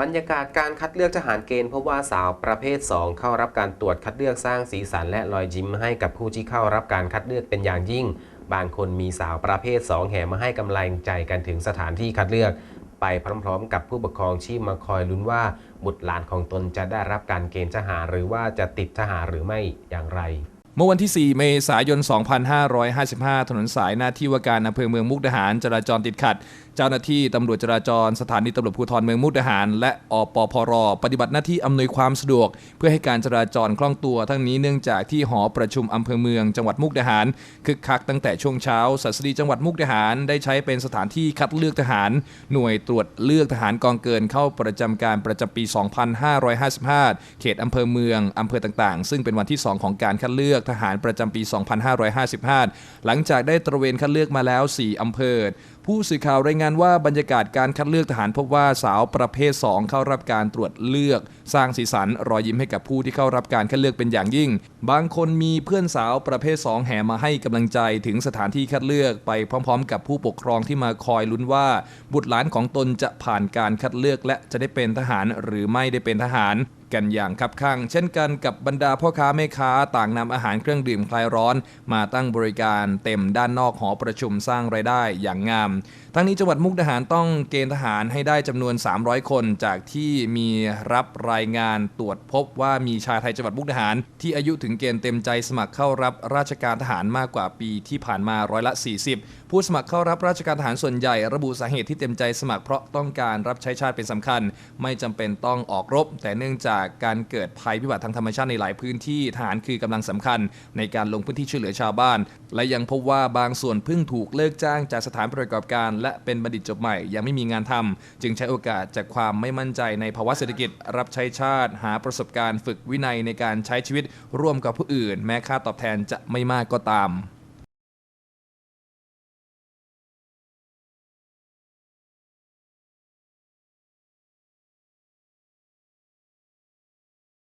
บรรยากาศการคัดเลือกทหารเกณฑ์เพราะว่าสาวประเภท 2 เข้ารับการตรวจคัดเลือกสร้างสีสันและรอยยิ้มให้กับผู้ที่เข้ารับการคัดเลือกเป็นอย่างยิ่ง บางคนมีสาวประเภท 2 แห่มาให้กำลังใจกันถึงสถานที่คัดเลือก ไปพร้อมๆ กับผู้ปกครองที่มาคอยลุ้นว่าบุตรหลานของตนจะได้รับการเกณฑ์ทหารหรือว่าจะติดทหารหรือไม่อย่างไร เมื่อวันที่ 4 เมษายน 2555 ถนนสายหน้าที่ว่าการอำเภอเมืองมุกดาหาร จราจรติดขัด เจ้าหน้าที่ตำรวจจราจรสถานีตำรวจภูธรเมืองมุกดาหาร และอปพร ปฏิบัติหน้าที่อำนวยความสะดวก เพื่อให้การจราจรคล่องตัว ทั้งนี้เนื่องจากที่หอประชุมอำเภอเมืองจังหวัดมุกดาหารคึกคักตั้งแต่ช่วงเช้าสัสดีจังหวัดมุกดาหารได้ใช้เป็นสถานที่คัดเลือกทหาร หน่วยตรวจเลือกทหารกองเกินเข้าประจำการประจำปี 2555 เขตอำเภอเมืองอำเภอต่างๆ ซึ่งเป็นวันที่ 2 ของการคัดเลือกทหารประจำปี 2555 หลังจากได้ตระเวนคัดเลือกมาแล้ว 4 อำเภอ ผู้สื่อข่าวรายงานว่าบรรยากาศการคัดเลือกทหารพบว่าสาวประเภท 2 เข้ารับการตรวจเลือก สร้างสีสันรอยยิ้มให้กับผู้ที่เข้ารับการคัดเลือกเป็นอย่างยิ่ง บางคนมีเพื่อนสาวประเภท 2 แห่มาให้กำลังใจถึงสถานที่คัดเลือกไปพร้อม ๆ กับผู้ปกครองที่มาคอยลุ้นว่า บุตรหลานของตนจะผ่านการคัดเลือกและจะได้เป็นทหารหรือไม่ได้เป็นทหาร กันอย่างคับข้างเช่นกันกับบรรดาพ่อค้าแม่ค้าต่างนำอาหารเครื่องดื่มคลายร้อน มาตั้งบริการเต็มด้านนอกหอประชุมสร้างรายได้อย่างงาม ทั้งนี้จังหวัดมุกดาหารต้องเกณฑ์ทหารให้ได้จำนวน 300 คนจากที่มีรับรายงานตรวจพบว่ามีชายไทยจังหวัดมุกดาหาร ที่อายุถึงเกณฑ์เต็มใจสมัครเข้ารับราชการทหารมากกว่าปีที่ผ่านมาร้อยละ 40 ผู้สมัครเข้ารับราชการทหารส่วนใหญ่ ระบุสาเหตุที่เต็มใจสมัครเพราะต้องการรับใช้ชาติเป็นสำคัญ ไม่จำเป็นต้องออกรบ แต่เนื่องจากการเกิดภัยพิบัติทางธรรมชาติในหลายพื้นที่ทหารคือกำลังสำคัญในการลงพื้นที่ช่วยเหลือชาวบ้าน และยังพบว่าบางส่วนเพิ่งถูกเลิกจ้างจากสถานประกอบการ และเป็นบัณฑิตจบใหม่ยังไม่มีงานทำจึงใช้โอกาสจากความไม่มั่นใจในภาวะเศรษฐกิจ รับใช้ชาติ หาประสบการณ์ ฝึกวินัยในการใช้ชีวิตร่วมกับผู้อื่น แม้ค่าตอบแทนจะไม่มากก็ตาม